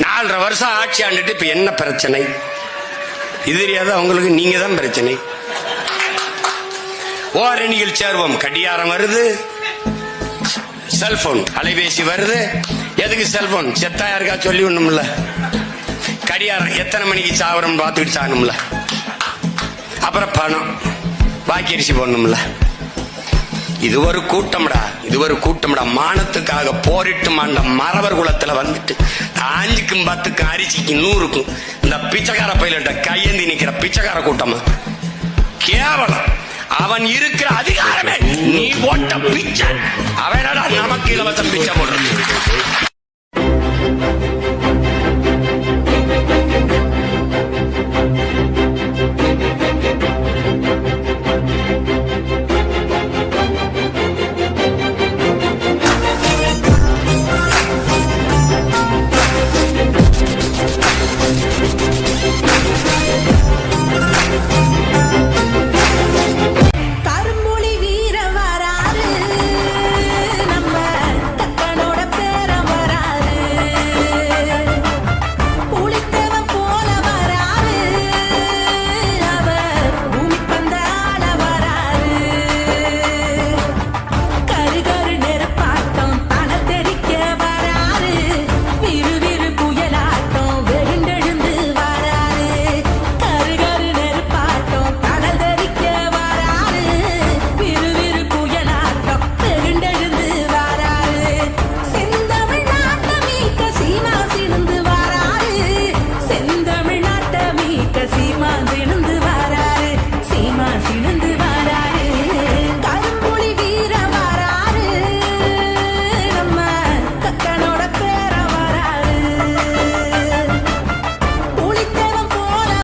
நாலரை வருஷம் ஆட்சி ஆண்டுட்டு இப்ப என்ன பிரச்சனை? இது தெரியாத அவங்களுக்கு நீங்க தான் பிரச்சனை. ஓரணியில் சேர்வோம். கடியாரம் வருது. செல்போன் அலைபேசி வருது. எதுக்கு செல்போன்? செத்தா யாருக்கா சொல்லி ஒண்ணுமில்ல கடியாரம் எத்தனை மணிக்கு சாவரம் பார்த்துக்கிட்டு சாகணும்ல. அப்புறம் பணம். பாக்கி அரிசி போடணும்ல. இது ஒரு கூட்டம்டா இது ஒரு கூட்டம்டா. மானத்துக்காக போரிட்டு மாண்ட மறவர் குலத்துல வந்துட்டு அஞ்சுக்கும் பத்துக்கும் அரிசிக்கும் நூறுக்கும் இந்த பிச்சைக்கார பயில கையேந்தி நிக்கிற பிச்சைக்கார கூட்டமா? கேவலம். அவன் இருக்கிற அதிகாரமே நீ போட்ட பிச்சை. அவனடா நமக்கு இலவச பிச்சை போடுறது?